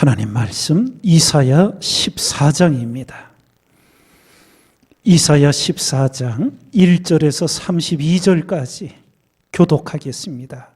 하나님 말씀 이사야 14장입니다. 이사야 14장 1절에서 32절까지 교독하겠습니다.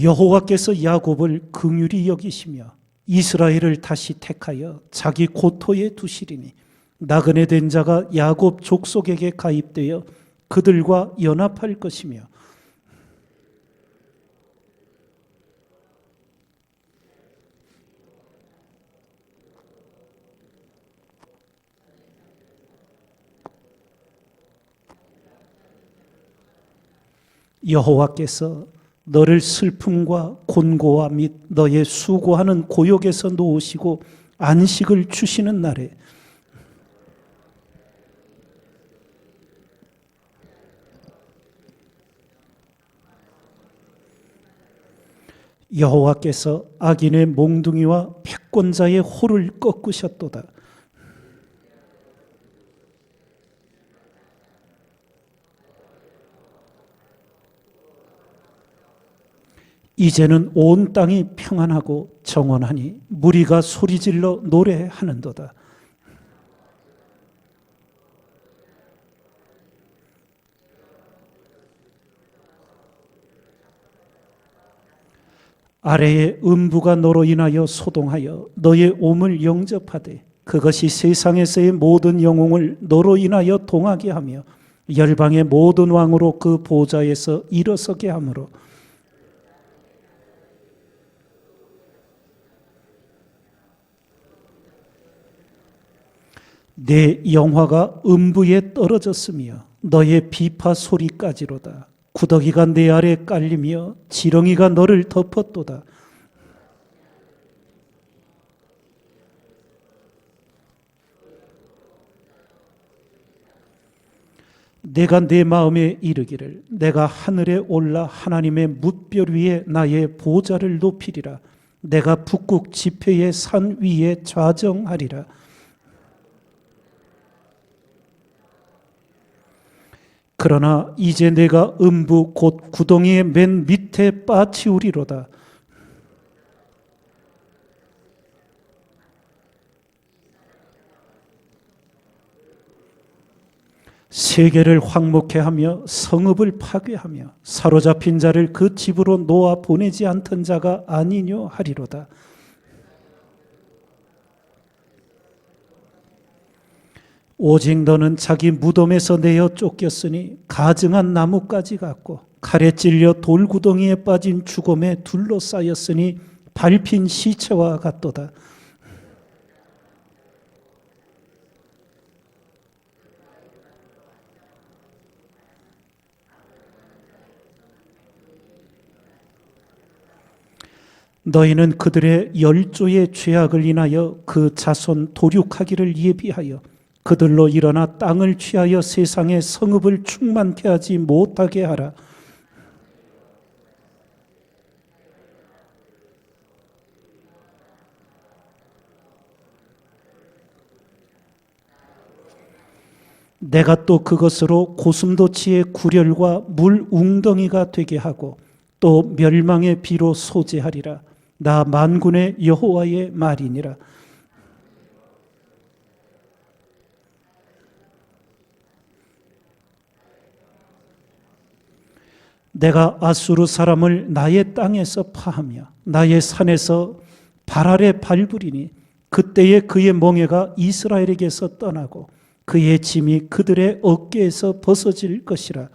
여호와께서 야곱을 긍휼히 여기시며 이스라엘을 다시 택하여 자기 고토에 두시리니 나그네 된 자가 야곱 족속에게 가입되어 그들과 연합할 것이며 여호와께서 너를 슬픔과 곤고와 및 너의 수고하는 고역에서 놓으시고 안식을 주시는 날에 여호와께서 악인의 몽둥이와 패권자의 호를 꺾으셨도다. 이제는 온 땅이 평안하고 정원하니 무리가 소리질러 노래하는도다. 아래의 음부가 너로 인하여 소동하여 너의 옴을 영접하되 그것이 세상에서의 모든 영웅을 너로 인하여 동하게 하며 열방의 모든 왕으로 그 보좌에서 일어서게 하므로 내 영화가 음부에 떨어졌으며 너의 비파 소리까지로다. 구더기가 내 아래 깔리며 지렁이가 너를 덮었도다. 내가 내 마음에 이르기를 내가 하늘에 올라 하나님의 뭇별 위에 나의 보좌를 높이리라. 내가 북극 지폐의 산 위에 좌정하리라. 그러나 이제 내가 음부 곧 구덩이의 맨 밑에 빠치우리로다. 세계를 황목해 하며 성읍을 파괴하며 사로잡힌 자를 그 집으로 놓아 보내지 않던 자가 아니뇨 하리로다. 오직 너는 자기 무덤에서 내어 쫓겼으니 가증한 나무까지 같고 칼에 찔려 돌구덩이에 빠진 죽음에 둘러싸였으니 밟힌 시체와 같도다. 너희는 그들의 열조의 죄악을 인하여 그 자손 도륙하기를 예비하여 그들로 일어나 땅을 취하여 세상의 성읍을 충만케 하지 못하게 하라. 내가 또 그것으로 고슴도치의 구렬과 물 웅덩이가 되게 하고 또 멸망의 비로 소재하리라. 나 만군의 여호와의 말이니라. 내가 아수르 사람을 나의 땅에서 파하며 나의 산에서 발 아래 밟으리니 그때에 그의 멍에가 이스라엘에게서 떠나고 그의 짐이 그들의 어깨에서 벗어질 것이라.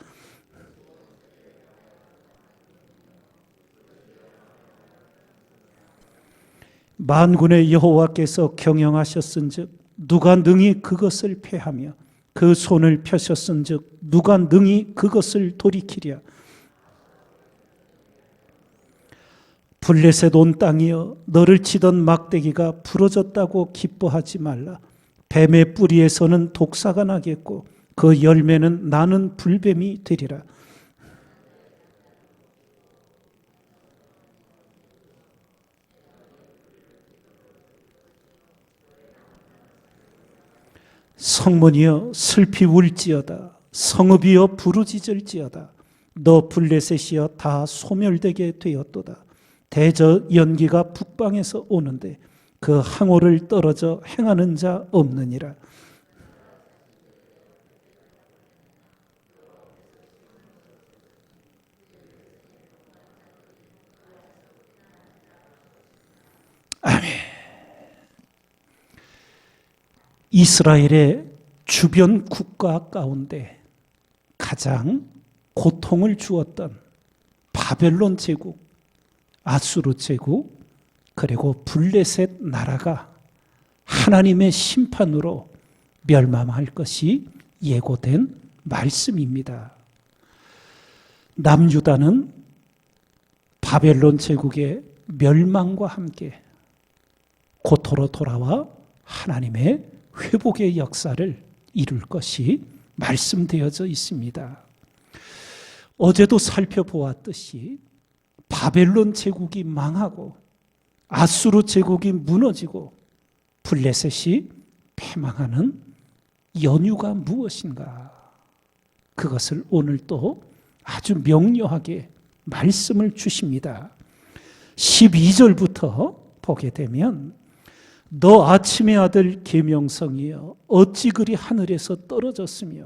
만군의 여호와께서 경영하셨은즉 누가 능히 그것을 패하며 그 손을 펴셨은즉 누가 능히 그것을 돌이키랴. 블레셋 온 땅이여 너를 치던 막대기가 부러졌다고 기뻐하지 말라. 뱀의 뿌리에서는 독사가 나겠고 그 열매는 나는 불뱀이 되리라. 성문이여 슬피 울지어다. 성읍이여 부르짖을지어다. 너 블레셋이여 다 소멸되게 되었도다. 대저 연기가 북방에서 오는데 그 항오를 떨어져 행하는 자 없느니라. 이스라엘의 주변 국가 가운데 가장 고통을 주었던 바벨론 제국, 아수르 제국, 그리고 블레셋 나라가 하나님의 심판으로 멸망할 것이 예고된 말씀입니다. 남유다는 바벨론 제국의 멸망과 함께 고토로 돌아와 하나님의 회복의 역사를 이룰 것이 말씀되어져 있습니다. 어제도 살펴보았듯이 바벨론 제국이 망하고 아수르 제국이 무너지고 블레셋이 패망하는 연유가 무엇인가? 그것을 오늘 또 아주 명료하게 말씀을 주십니다. 12절부터 보게 되면 너 아침의 아들 계명성이여 어찌 그리 하늘에서 떨어졌으며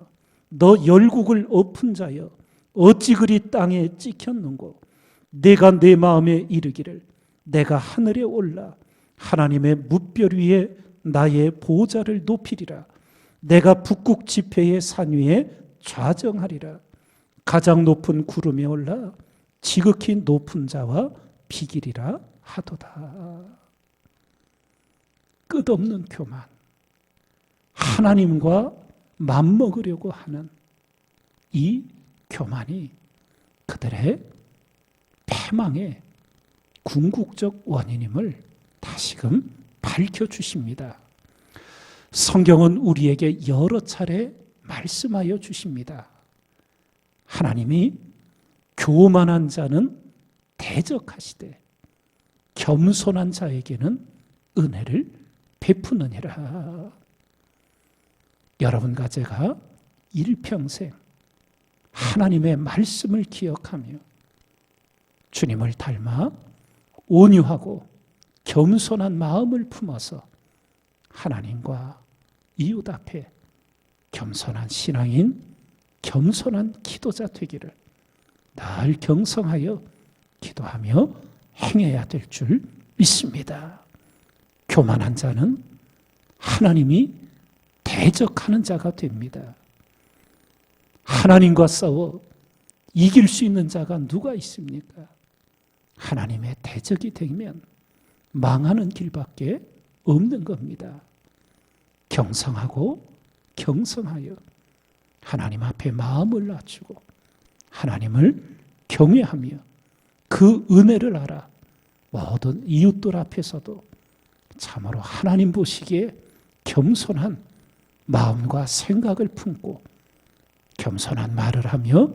너 열국을 엎은 자여 어찌 그리 땅에 찍혔는고 내가 내 마음에 이르기를 내가 하늘에 올라 하나님의 무별 위에 나의 보좌를 높이리라 내가 북극 지폐의 산 위에 좌정하리라 가장 높은 구름에 올라 지극히 높은 자와 비길이라 하도다. 끝없는 교만. 하나님과 맞먹으려고 하는 이 교만이 그들의 패망의 궁극적 원인임을 다시금 밝혀주십니다. 성경은 우리에게 여러 차례 말씀하여 주십니다. 하나님이 교만한 자는 대적하시되 겸손한 자에게는 은혜를 베푸느니라. 여러분과 제가 일평생 하나님의 말씀을 기억하며 주님을 닮아 온유하고 겸손한 마음을 품어서 하나님과 이웃 앞에 겸손한 신앙인, 겸손한 기도자 되기를 늘 경성하여 기도하며 행해야 될 줄 믿습니다. 교만한 자는 하나님이 대적하는 자가 됩니다. 하나님과 싸워 이길 수 있는 자가 누가 있습니까? 하나님의 대적이 되면 망하는 길밖에 없는 겁니다. 경성하고 경성하여 하나님 앞에 마음을 낮추고 하나님을 경외하며 그 은혜를 알아 모든 이웃들 앞에서도 참으로 하나님 보시기에 겸손한 마음과 생각을 품고 겸손한 말을 하며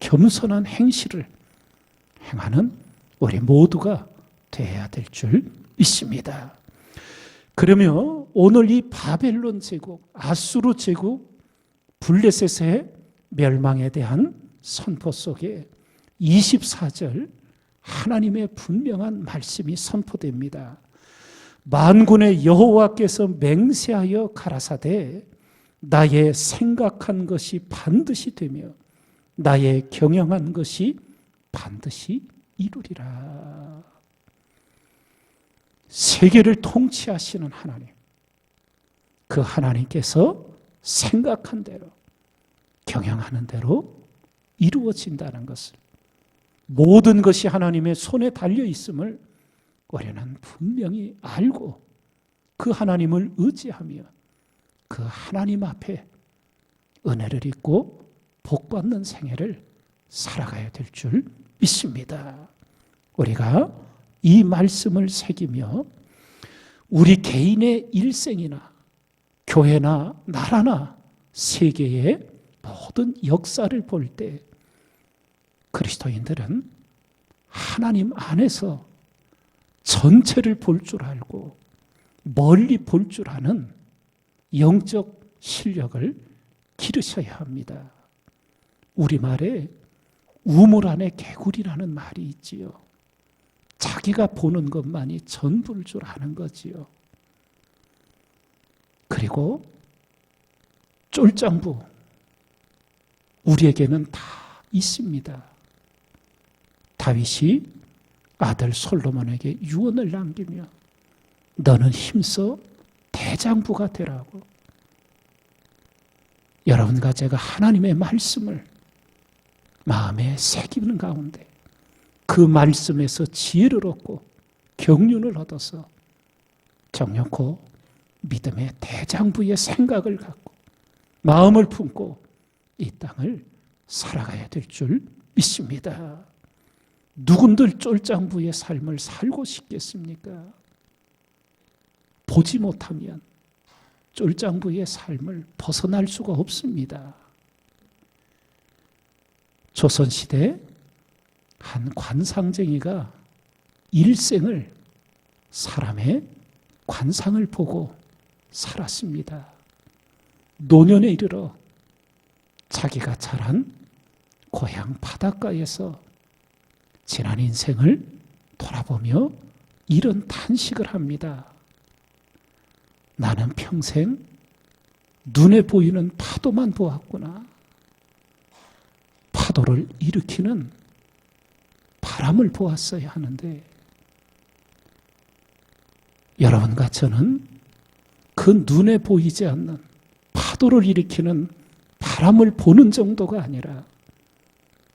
겸손한 행실을 행하는 우리 모두가 되어야 될 줄 믿습니다. 그러면 오늘 이 바벨론 제국, 아수르 제국, 블레셋의 멸망에 대한 선포 속에 24절 하나님의 분명한 말씀이 선포됩니다. 만군의 여호와께서 맹세하여 가라사대 나의 생각한 것이 반드시 되며 나의 경영한 것이 반드시 이루리라. 세계를 통치하시는 하나님. 그 하나님께서 생각한 대로 경영하는 대로 이루어진다는 것을 모든 것이 하나님의 손에 달려 있음을 우리는 분명히 알고 그 하나님을 의지하며 그 하나님 앞에 은혜를 입고 복받는 생애를 살아가야 될 줄 믿습니다. 우리가 이 말씀을 새기며 우리 개인의 일생이나 교회나 나라나 세계의 모든 역사를 볼 때 그리스도인들은 하나님 안에서 전체를 볼 줄 알고 멀리 볼 줄 아는 영적 실력을 기르셔야 합니다. 우리말에 우물 안에 개구리라는 말이 있지요. 자기가 보는 것만이 전부일 줄 아는 거지요. 그리고 쫄장부 우리에게는 다 있습니다. 다윗이 아들 솔로몬에게 유언을 남기며 너는 힘써 대장부가 되라고 여러분과 제가 하나님의 말씀을 마음에 새기는 가운데 그 말씀에서 지혜를 얻고 경륜을 얻어서 정력고 믿음의 대장부의 생각을 갖고 마음을 품고 이 땅을 살아가야 될 줄 믿습니다. 누군들 쫄장부의 삶을 살고 싶겠습니까? 보지 못하면 쫄장부의 삶을 벗어날 수가 없습니다. 조선시대 한 관상쟁이가 일생을 사람의 관상을 보고 살았습니다. 노년에 이르러 자기가 자란 고향 바닷가에서 지난 인생을 돌아보며 이런 탄식을 합니다. 나는 평생 눈에 보이는 파도만 보았구나. 파도를 일으키는 바람을 보았어야 하는데, 여러분과 저는 그 눈에 보이지 않는 파도를 일으키는 바람을 보는 정도가 아니라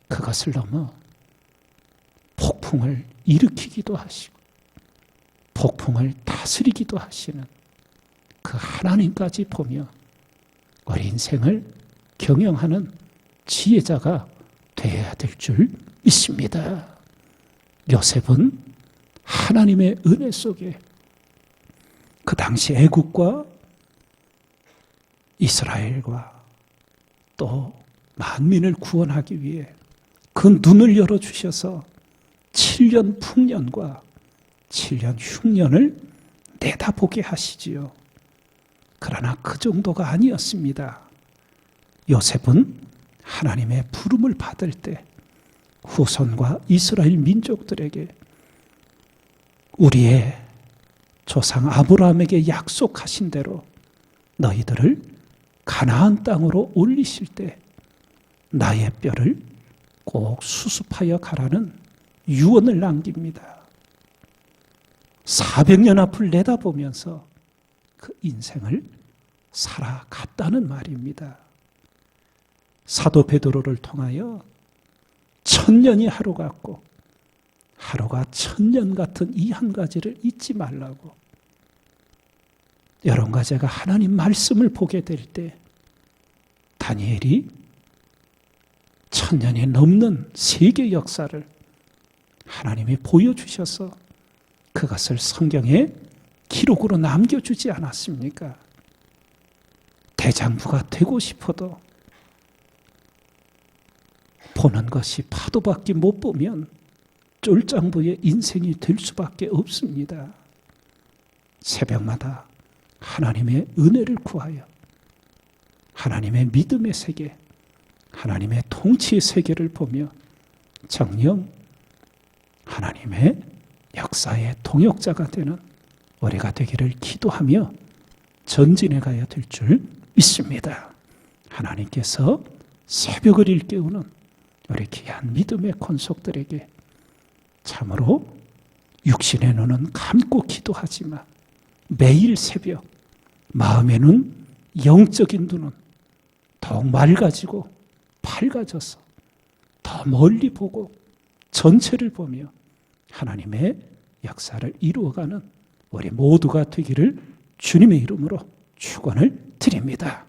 그것을 넘어 폭풍을 일으키기도 하시고 폭풍을 다스리기도 하시는 그 하나님까지 보며 우리 인생을 경영하는 지혜자가 되어야 될 줄 믿습니다. 요셉은 하나님의 은혜 속에 그 당시 애국과 이스라엘과 또 만민을 구원하기 위해 그 눈을 열어주셔서 7년 풍년과 7년 흉년을 내다보게 하시지요. 그러나 그 정도가 아니었습니다. 요셉은 하나님의 부름을 받을 때 후손과 이스라엘 민족들에게 우리의 조상 아브라함에게 약속하신 대로 너희들을 가나안 땅으로 올리실 때 나의 뼈를 꼭 수습하여 가라는 유언을 남깁니다. 400년 앞을 내다보면서 그 인생을 살아갔다는 말입니다. 사도 베드로를 통하여 천년이 하루 같고 하루가 천년 같은 이 한 가지를 잊지 말라고 여러분과 제가 하나님 말씀을 보게 될 때 다니엘이 천년이 넘는 세계 역사를 하나님이 보여주셔서 그것을 성경에 기록으로 남겨주지 않았습니까? 대장부가 되고 싶어도 보는 것이 파도밖에 못 보면 쫄장부의 인생이 될 수밖에 없습니다. 새벽마다 하나님의 은혜를 구하여 하나님의 믿음의 세계, 하나님의 통치의 세계를 보며 정령 하나님의 역사의 동역자가 되는 우리가 되기를 기도하며 전진해 가야 될 줄 믿습니다. 하나님께서 새벽을 일깨우는 우리 귀한 믿음의 권속들에게 참으로 육신의 눈은 감고 기도하지만 매일 새벽 마음에는 영적인 눈은 더욱 맑아지고 밝아져서 더 멀리 보고 전체를 보며 하나님의 역사를 이루어가는 우리 모두가 되기를 주님의 이름으로 축원을 드립니다.